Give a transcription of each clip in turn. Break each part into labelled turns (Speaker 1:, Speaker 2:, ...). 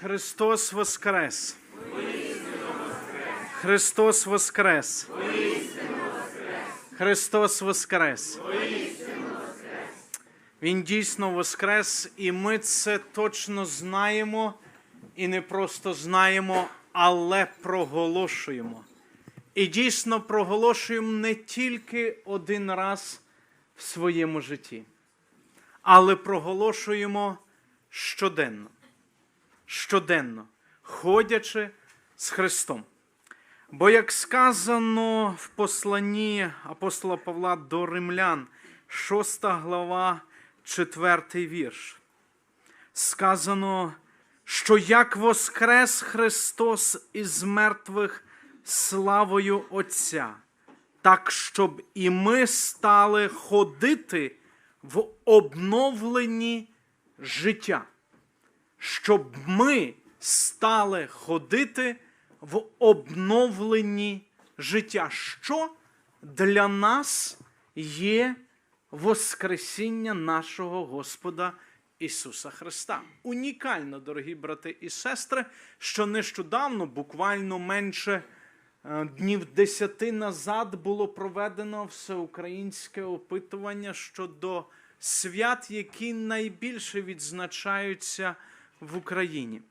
Speaker 1: Христос Воскрес! Христос Воскрес! Христос Воскрес! Він дійсно Воскрес, і ми це точно знаємо, і не просто знаємо, але проголошуємо. І дійсно проголошуємо не тільки один раз в своєму житті, але проголошуємо щоденно щоденно, ходячи з Христом. Бо, як сказано в посланні апостола Павла до римлян, 6 глава, 4 вірш, сказано, що як воскрес Христос із мертвих славою Отця, так щоб і ми стали ходити в обновленні життя щоб ми стали ходити в обновленні життя. Що для нас є Воскресіння нашого Господа Ісуса Христа? Унікально, дорогі брати і сестри, що нещодавно, буквально менше е, днів десяти назад, було проведено всеукраїнське опитування щодо свят, які найбільше відзначаються в Україні.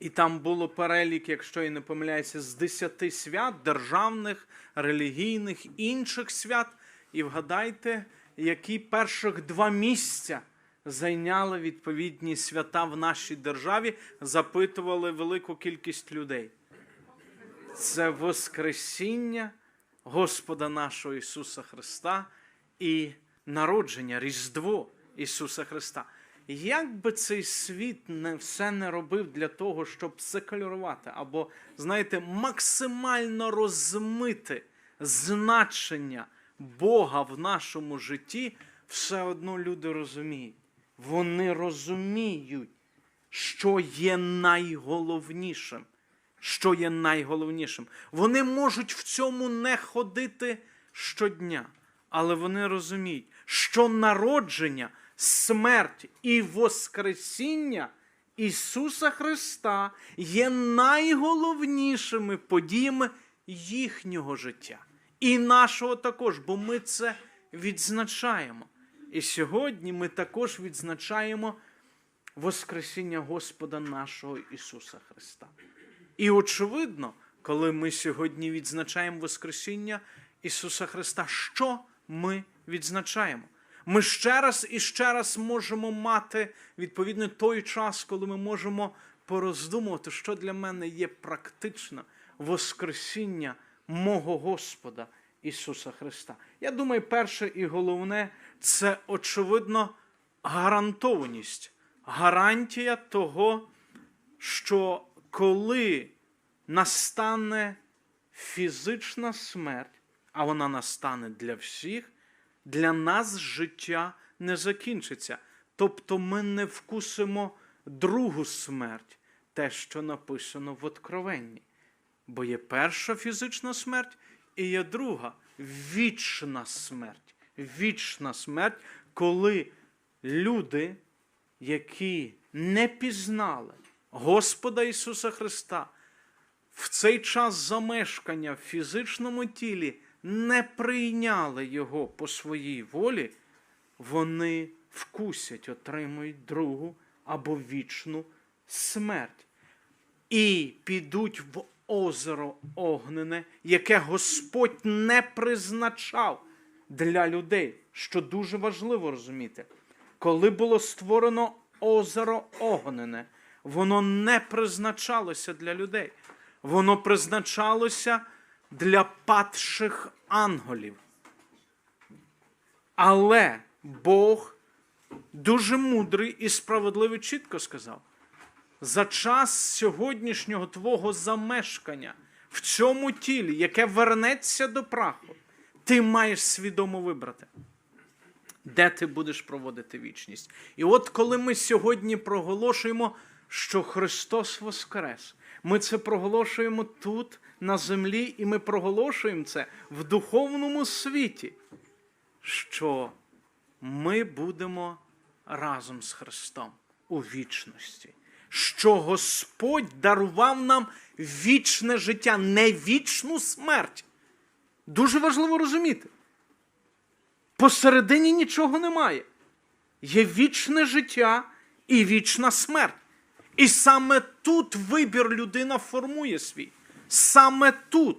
Speaker 1: І там було перелік, якщо я не помиляюся, з 10 свят державних, релігійних, інших свят. І вгадайте, які перших два місця зайняли відповідні свята в нашій державі, запитували велику кількість людей. Це Воскресіння Господа нашого Ісуса Христа і народження, Різдво Ісуса Христа. Як би цей світ не все не робив для того, щоб секулярувати, або, знаєте, максимально розмити значення Бога в нашому житті, все одно люди розуміють. Вони розуміють, що є найголовнішим. Що є найголовнішим. Вони можуть в цьому не ходити щодня, але вони розуміють, що народження смерть і Воскресіння Ісуса Христа є найголовнішими подіями їхнього життя. І нашого також, бо ми це відзначаємо. І сьогодні ми також відзначаємо Воскресіння Господа нашого Ісуса Христа. І очевидно, коли ми сьогодні відзначаємо Воскресіння Ісуса Христа, що ми відзначаємо? Ми ще раз і ще раз можемо мати відповідно той час, коли ми можемо пороздумувати, що для мене є практично Воскресіння мого Господа Ісуса Христа. Я думаю, перше і головне це очевидно гарантованість, гарантія того, що коли настане фізична смерть, а вона настане для всіх для нас життя не закінчиться. Тобто ми не вкусимо другу смерть, те, що написано в Откровенні. Бо є перша фізична смерть і є друга вічна смерть. Вічна смерть, коли люди, які не пізнали Господа Ісуса Христа, в цей час замешкання в фізичному тілі не прийняли його по своїй волі, вони вкусять, отримують другу або вічну смерть. І підуть в озеро огнене, яке Господь не призначав для людей, що дуже важливо розуміти. Коли було створено озеро огнене, воно не призначалося для людей. Воно призначалося для падших ангелів. Але Бог дуже мудрий і справедливий чітко сказав: за час сьогоднішнього твого замешкання в цьому тілі, яке вернеться до праху, ти маєш свідомо вибрати. Де ти будеш проводити вічність? І от коли ми сьогодні проголошуємо, що Христос Воскрес, ми це проголошуємо тут, на землі, і ми проголошуємо це в духовному світі, що ми будемо разом з Христом у вічності. що Господь дарував нам вічне життя, не вічну смерть. Дуже важливо розуміти. Посередині нічого немає. Є вічне життя і вічна смерть. І саме тут вибір людина формує свій. Саме тут.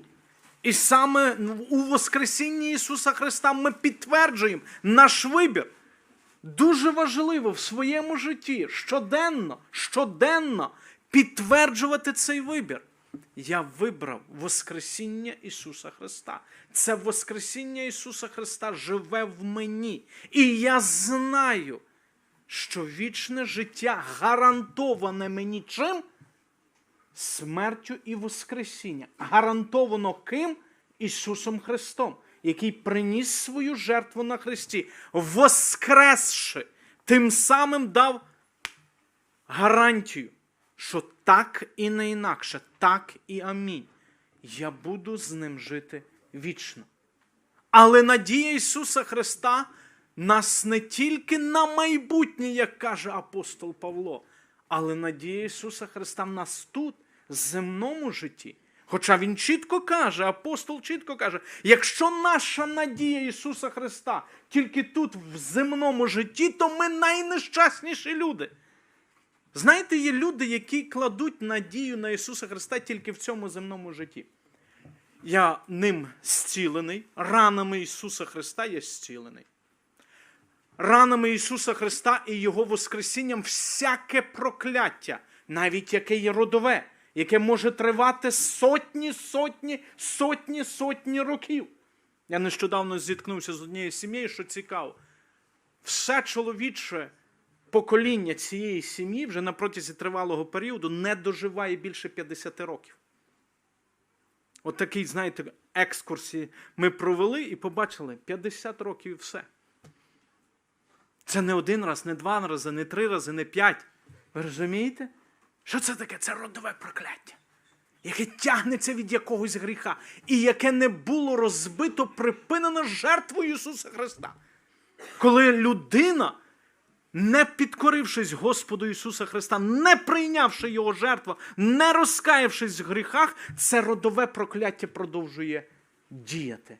Speaker 1: І саме у Воскресінні Ісуса Христа ми підтверджуємо наш вибір. Дуже важливо в своєму житті щоденно, щоденно підтверджувати цей вибір. Я вибрав Воскресіння Ісуса Христа. Це Воскресіння Ісуса Христа живе в мені. І я знаю, що вічне життя гарантоване мені чим? Смертю і Воскресіння. Гарантовано ким? Ісусом Христом, який приніс свою жертву на Христі, воскресши, тим самим дав гарантію, що так і не інакше, так і амінь. Я буду з ним жити вічно. Але надія Ісуса Христа нас не тільки на майбутнє, як каже апостол Павло, але надія Ісуса Христа в нас тут, в земному житті. Хоча Він чітко каже, апостол чітко каже, якщо наша надія Ісуса Христа тільки тут, в земному житті, то ми найнещасніші люди. Знаєте, є люди, які кладуть надію на Ісуса Христа тільки в цьому земному житті. Я ним зцілений, ранами Ісуса Христа я зцілений. Ранами Ісуса Христа і Його Воскресінням всяке прокляття, навіть яке є родове, яке може тривати сотні, сотні, сотні, сотні років. Я нещодавно зіткнувся з однією сім'єю, що цікаво. Все чоловіче покоління цієї сім'ї вже на протязі тривалого періоду не доживає більше 50 років. От такий, знаєте, екскурсії ми провели і побачили 50 років і все. Це не один раз, не два рази, не три рази, не п'ять. Ви розумієте? Що це таке? Це родове прокляття, яке тягнеться від якогось гріха, і яке не було розбито, припинено жертвою Ісуса Христа. Коли людина, не підкорившись Господу Ісуса Христа, не прийнявши Його жертву, не розкаявшись в гріхах, це родове прокляття продовжує діяти.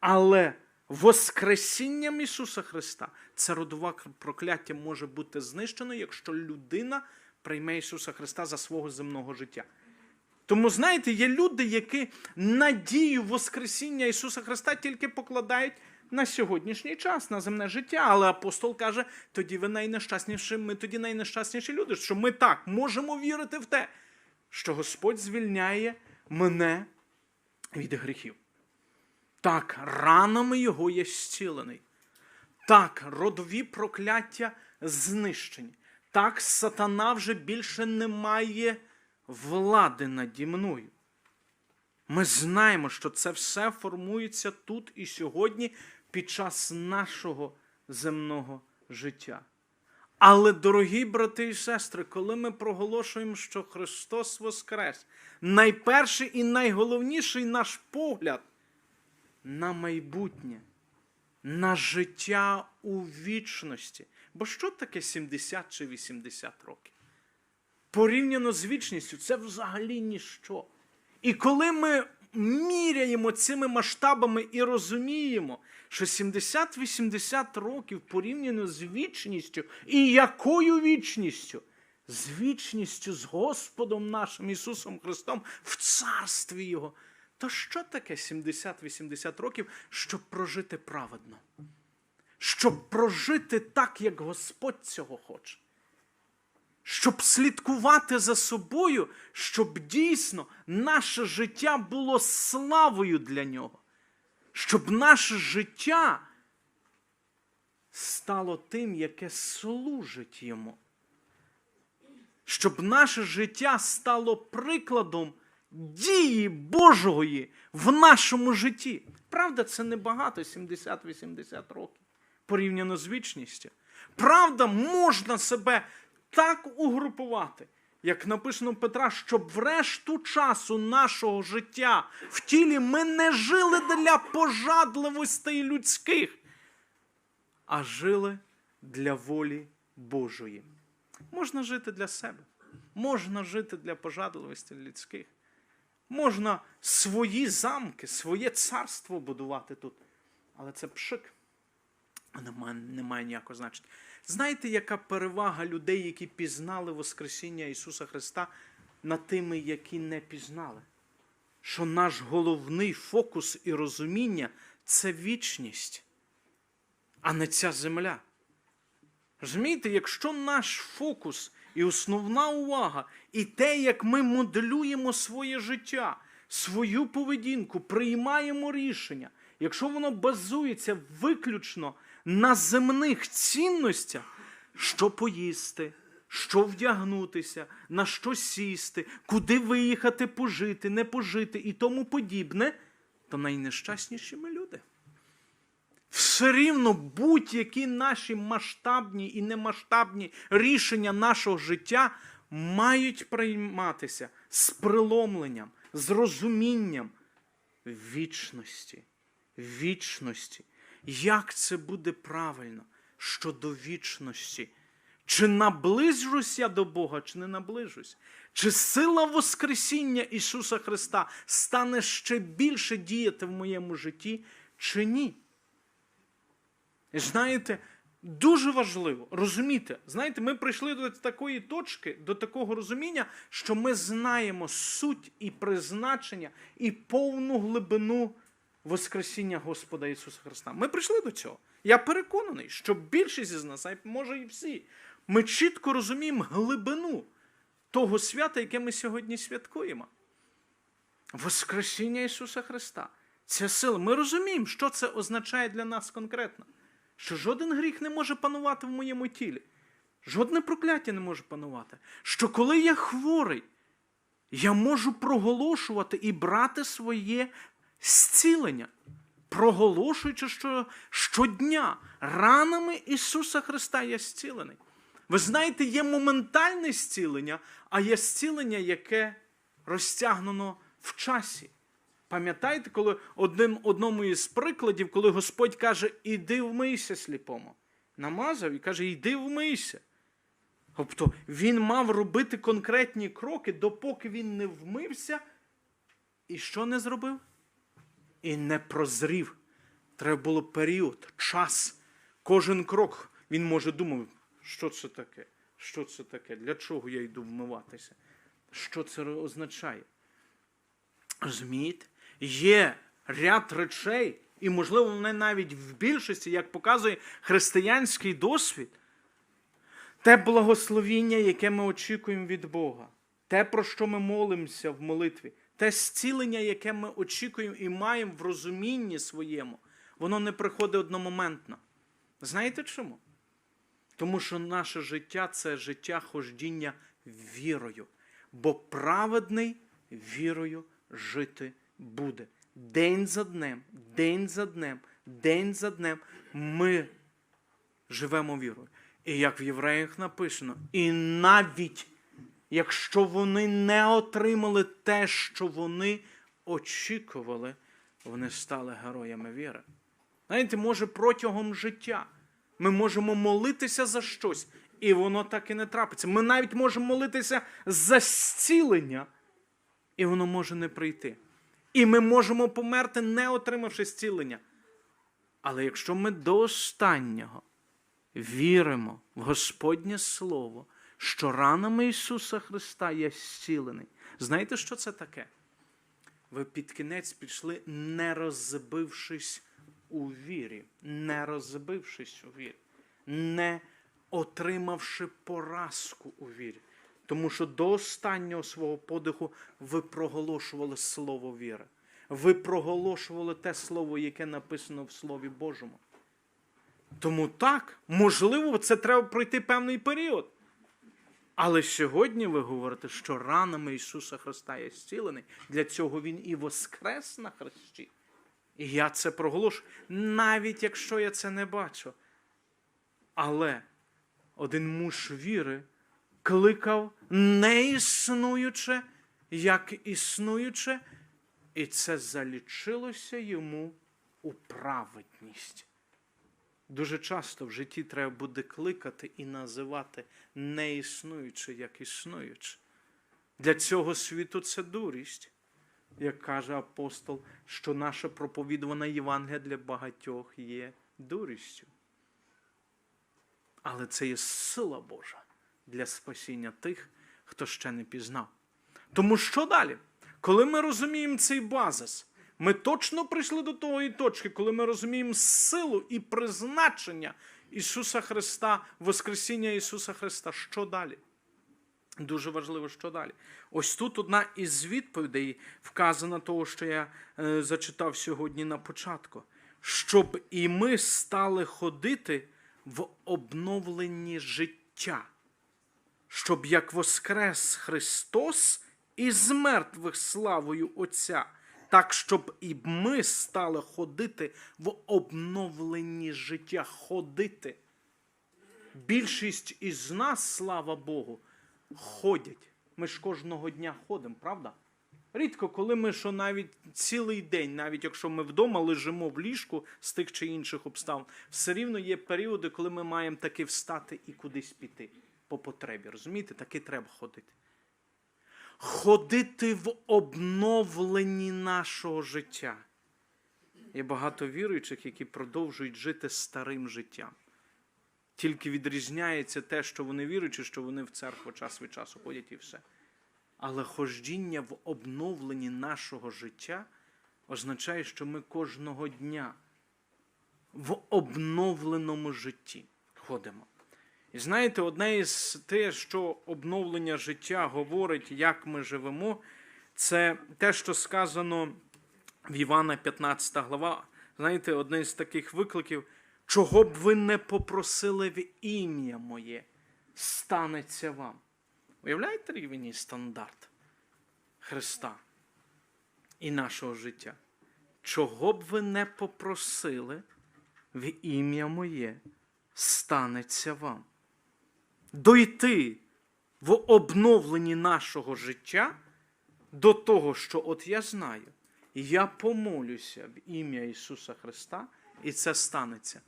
Speaker 1: Але Воскресінням Ісуса Христа це родове прокляття може бути знищено, якщо людина прийме Ісуса Христа за свого земного життя. Тому, знаєте, є люди, які надію Воскресіння Ісуса Христа тільки покладають на сьогоднішній час, на земне життя. Але апостол каже, тоді ви найнещасніші, ми тоді найнещасніші люди, що ми так можемо вірити в те, що Господь звільняє мене від гріхів. Так, ранами його є зцілений. Так, родові прокляття знищені. Так, сатана вже більше не має влади наді мною. Ми знаємо, що це все формується тут і сьогодні під час нашого земного життя. Але, дорогі брати і сестри, коли ми проголошуємо, що Христос Воскрес, найперший і найголовніший наш погляд на майбутнє, на життя у вічності. Бо що таке 70 чи 80 років? Порівняно з вічністю, це взагалі ніщо. І коли ми міряємо цими масштабами і розуміємо, що 70-80 років порівняно з вічністю, і якою вічністю? З вічністю, з Господом нашим Ісусом Христом в Царстві Його. То що таке 70-80 років, щоб прожити праведно? Щоб прожити так, як Господь цього хоче? Щоб слідкувати за собою, щоб дійсно наше життя було славою для нього, щоб наше життя стало тим, яке служить йому, щоб наше життя стало прикладом дії Божої в нашому житті. Правда, це небагато 70-80 років порівняно з вічністю. Правда, можна себе так угрупувати, як написано Петра, щоб в решту часу нашого життя в тілі ми не жили для пожадливостей людських, а жили для волі Божої. Можна жити для себе. Можна жити для пожадливості людських. Можна свої замки, своє царство будувати тут. Але це пшик. Немає, немає ніякого значення. Знаєте, яка перевага людей, які пізнали Воскресіння Ісуса Христа над тими, які не пізнали? Що наш головний фокус і розуміння це вічність, а не ця земля. Розумієте, якщо наш фокус і основна увага, і те, як ми моделюємо своє життя, свою поведінку, приймаємо рішення, якщо воно базується виключно на земних цінностях, що поїсти, що вдягнутися, на що сісти, куди виїхати, пожити, не пожити і тому подібне, то найнещасніші ми люди. Все рівно будь-які наші масштабні і немасштабні рішення нашого життя мають прийматися з приломленням, з розумінням вічності. Вічності. Як це буде правильно щодо вічності? Чи наближусь я до Бога, чи не наближусь? Чи сила Воскресіння Ісуса Христа стане ще більше діяти в моєму житті, чи ні? Знаєте, дуже важливо розуміти, знаєте, ми прийшли до такої точки, до такого розуміння, що ми знаємо суть і призначення, і повну глибину Воскресіння Господа Ісуса Христа. Ми прийшли до цього. Я переконаний, що більшість із нас, а може і всі, ми чітко розуміємо глибину того свята, яке ми сьогодні святкуємо. Воскресіння Ісуса Христа. Це сила. Ми розуміємо, що це означає для нас конкретно. Що жоден гріх не може панувати в моєму тілі. Жодне прокляття не може панувати. Що коли я хворий, я можу проголошувати і брати своє зцілення, проголошуючи, що щодня ранами Ісуса Христа я зцілений. Ви знаєте, є моментальне зцілення, а є зцілення, яке розтягнено в часі. Пам'ятаєте, коли одним, одному із прикладів, коли Господь каже, іди вмийся сліпому. Намазав і каже, йди вмийся. Тобто він мав робити конкретні кроки, допоки він не вмився. І що не зробив? І не прозрів. Треба було період, час. Кожен крок він може думав, що це таке? Що це таке? Для чого я йду вмиватися? Що це означає? Розумієте? Є ряд речей, і, можливо, вони навіть в більшості, як показує християнський досвід, те благословіння, яке ми очікуємо від Бога, те, про що ми молимося в молитві, те зцілення, яке ми очікуємо і маємо в розумінні своєму, воно не приходить одномоментно. Знаєте чому? Тому що наше життя це життя хождіння вірою. Бо праведний вірою жити буде. День за днем, день за днем, день за днем ми живемо вірою. І як в євреях написано, і навіть якщо вони не отримали те, що вони очікували, вони стали героями віри. Знаєте, може, протягом життя ми можемо молитися за щось, і воно так і не трапиться. Ми навіть можемо молитися за зцілення, і воно може не прийти. І ми можемо померти, не отримавши зцілення. Але якщо ми до останнього віримо в Господнє Слово, що ранами Ісуса Христа є зцілений, знаєте, що це таке? Ви під кінець пішли, не розбившись у вірі, не розбившись у вірі, не отримавши поразку у вірі. Тому що до останнього свого подиху ви проголошували слово віри. Ви проголошували те слово, яке написано в Слові Божому. Тому так, можливо, це треба пройти певний період. Але сьогодні ви говорите, що ранами Ісуса Христа є зцілений. Для цього Він і воскрес на хресті. І я це проголошую, навіть якщо я це не бачу. Але один муж віри кликав не існуюче, як існуюче, і це залічилося йому у праведність. Дуже часто в житті треба буде кликати і називати не існуюче, як існуюче. Для цього світу це дурість, як каже апостол, що наша проповідувана Євангелія для багатьох є дурістю. Але це є сила Божа для спасіння тих, хто ще не пізнав. Тому що далі? Коли ми розуміємо цей базис, ми точно прийшли до тої точки, коли ми розуміємо силу і призначення Ісуса Христа, Воскресіння Ісуса Христа. Що далі? Дуже важливо, що далі. Ось тут одна із відповідей вказана того, що я е, зачитав сьогодні на початку. Щоб і ми стали ходити в обновленні життя, щоб як воскрес Христос із мертвих славою Отця, так щоб і ми стали ходити в обновленні життя. Ходити. Більшість із нас, слава Богу, ходять. Ми ж кожного дня ходимо, правда? Рідко, коли ми що навіть цілий день, навіть якщо ми вдома лежимо в ліжку з тих чи інших обставин, все рівно є періоди, коли ми маємо таки встати і кудись піти по потребі. Розумієте, таки треба ходити. Ходити в обновленні нашого життя. Є багато віруючих, які продовжують жити старим життям. Тільки відрізняється те, що вони віруючі, що вони в церкву час від часу ходять і все. Але хождіння в обновленні нашого життя означає, що ми кожного дня в обновленому житті ходимо. І знаєте, одне із те, що обновлення життя говорить, як ми живемо, це те, що сказано в Івана 15 глава. Знаєте, одне з таких викликів, чого б ви не попросили в ім'я моє, станеться вам. Уявляєте рівень і стандарт Христа і нашого життя? Чого б ви не попросили в ім'я моє, станеться вам? Дойти в обновленні нашого життя до того, що от я знаю, я помолюся в ім'я Ісуса Христа, і це станеться.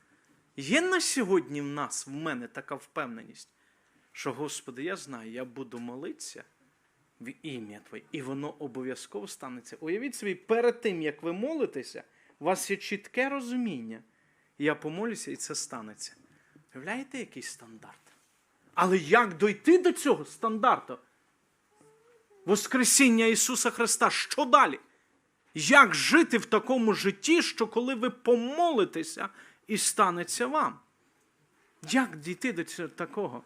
Speaker 1: Є на сьогодні в нас, в мене така впевненість, що, Господи, я знаю, я буду молитися в ім'я Твоє, і воно обов'язково станеться. Уявіть собі, перед тим, як ви молитеся, у вас є чітке розуміння. Я помолюся, і це станеться. Уявляєте, який стандарт? Але як дойти до цього стандарту? Воскресіння Ісуса Христа. Що далі? Як жити в такому житті, що коли ви помолитеся, і станеться вам? Як дійти до цього такого?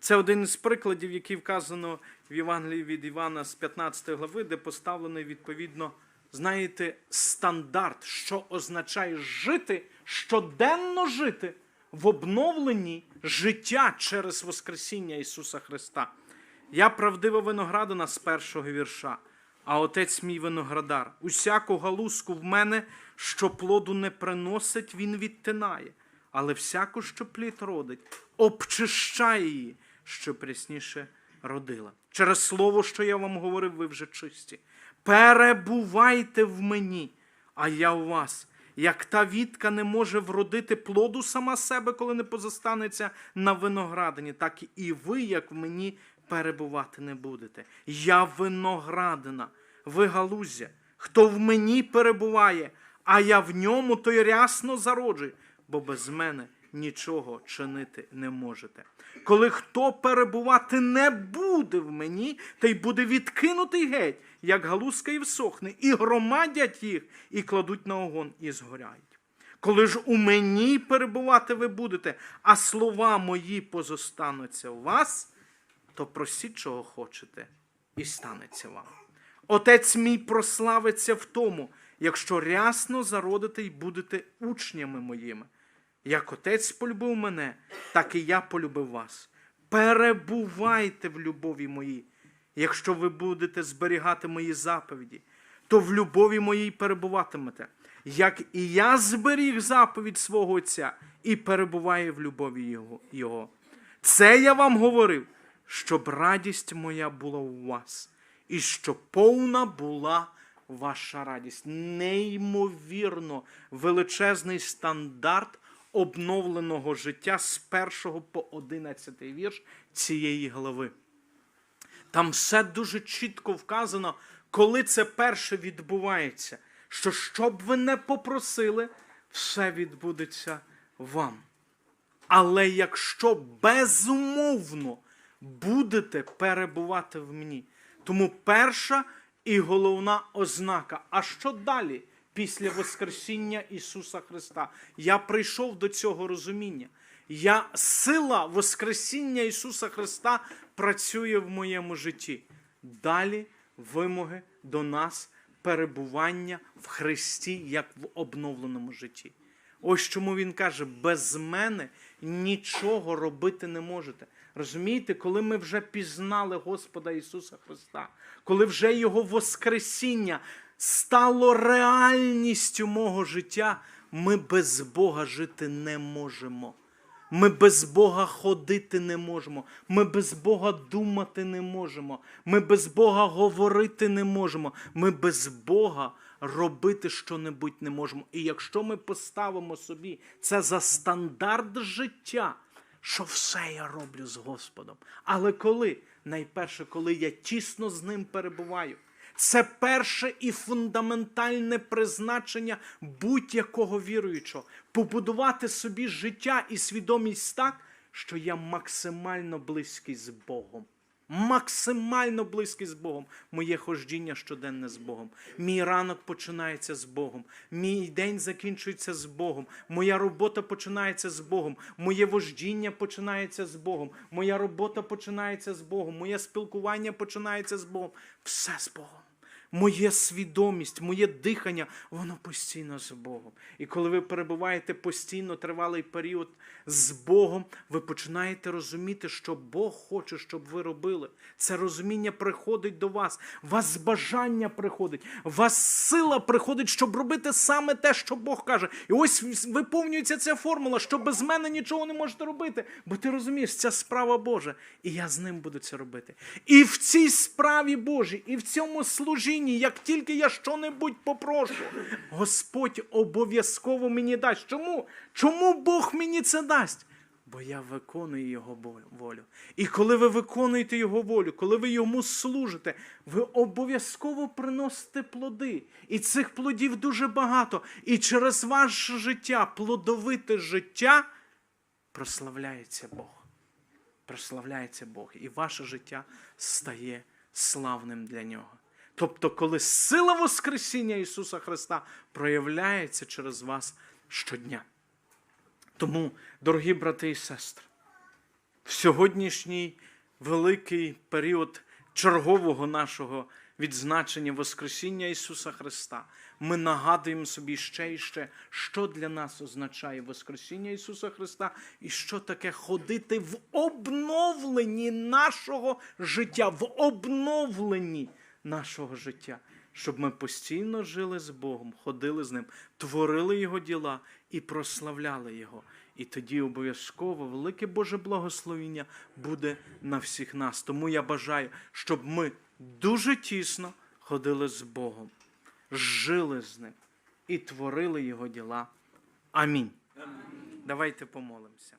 Speaker 1: Це один із прикладів, який вказано в Євангелії від Івана з 15 глави, де поставлений відповідно, знаєте, стандарт, що означає жити, щоденно жити в обновленні життя через Воскресіння Ісуса Христа. Я правдива виноградина з першого вірша, а отець мій виноградар. Усяку галузку в мене, що плоду не приносить, він відтинає, але всяку, що плід родить, обчищає її, що прясніше родила. Через слово, що я вам говорив, ви вже чисті. Перебувайте в мені, а я у вас. Як та вітка не може вродити плоду сама себе, коли не позостанеться на виноградині, так і ви, як в мені, перебувати не будете. Я виноградина, ви галузя. Хто в мені перебуває, а я в ньому, той рясно зароджує, бо без мене нічого чинити не можете. Коли хто перебувати не буде в мені, той буде відкинутий геть, як галузка і всохне, і громадять їх, і кладуть на огонь, і згоряють. Коли ж у мені перебувати ви будете, а слова мої позостануться у вас, то просіть, чого хочете, і станеться вам. Отець мій прославиться в тому, якщо рясно зародите й будете учнями моїми. Як отець полюбив мене, так і я полюбив вас. Перебувайте в любові моїй. Якщо ви будете зберігати мої заповіді, то в любові моїй перебуватимете, як і я зберіг заповідь свого Отця і перебуваю в любові Його. Це я вам говорив, щоб радість моя була у вас, і щоб повна була ваша радість. Неймовірно величезний стандарт обновленого життя з 1 по 11 вірш цієї глави. Там все дуже чітко вказано, коли це перше відбувається. Що що б ви не попросили, все відбудеться вам. Але якщо безумовно будете перебувати в мені, тому перша і головна ознака. А що далі після Воскресіння Ісуса Христа? Я прийшов до цього розуміння. Я, сила Воскресіння Ісуса Христа працює в моєму житті. Далі вимоги до нас перебування в Христі як в обновленому житті. Ось чому він каже: без мене нічого робити не можете. Розумієте, коли ми вже пізнали Господа Ісуса Христа, коли вже Його Воскресіння стало реальністю мого життя, ми без Бога жити не можемо. Ми без Бога ходити не можемо. Ми без Бога думати не можемо. Ми без Бога говорити не можемо. Ми без Бога робити що-небудь не можемо. І якщо ми поставимо собі це за стандарт життя, що все я роблю з Господом. Але коли? Найперше, коли я тісно з ним перебуваю. Це перше і фундаментальне призначення будь-якого віруючого побудувати собі життя і свідомість так, що я максимально близький з Богом. Максимально близький з Богом. Моє хождіння щоденне з Богом. Мій ранок починається з Богом. Мій день закінчується з Богом. Моя робота починається з Богом. Моє вождіння починається з Богом. Моя робота починається з Богом. Моє спілкування починається з Богом. Все з Богом. Моє свідомість, моє дихання, воно постійно з Богом. І коли ви перебуваєте постійно тривалий період з Богом, ви починаєте розуміти, що Бог хоче, щоб ви робили. Це розуміння приходить до вас, вас бажання приходить, вас сила приходить, щоб робити саме те, що Бог каже. І ось виповнюється ця формула, що без мене нічого не можете робити. Бо ти розумієш, ця справа Божа, і я з ним буду це робити. І в цій справі Божій, і в цьому служінні, як тільки я що-небудь попрошу, Господь обов'язково мені дасть. Чому? Чому Бог мені це дасть? Бо я виконую Його волю. І коли ви виконуєте Його волю, коли ви йому служите, ви обов'язково приносите плоди. І цих плодів дуже багато. І через ваше життя, плодовите життя, прославляється Бог. Прославляється Бог. І ваше життя стає славним для нього. Тобто, коли сила Воскресіння Ісуса Христа проявляється через вас щодня. Тому, дорогі брати і сестри, в сьогоднішній великий період чергового нашого відзначення Воскресіння Ісуса Христа, ми нагадуємо собі ще і ще, що для нас означає Воскресіння Ісуса Христа і що таке ходити в обновленні нашого життя, в обновленні нашого життя, щоб ми постійно жили з Богом, ходили з Ним, творили Його діла і прославляли Його. І тоді обов'язково велике Боже благословіння буде на всіх нас. Тому я бажаю, щоб ми дуже тісно ходили з Богом, жили з Ним і творили Його діла. Амінь. Давайте помолимося.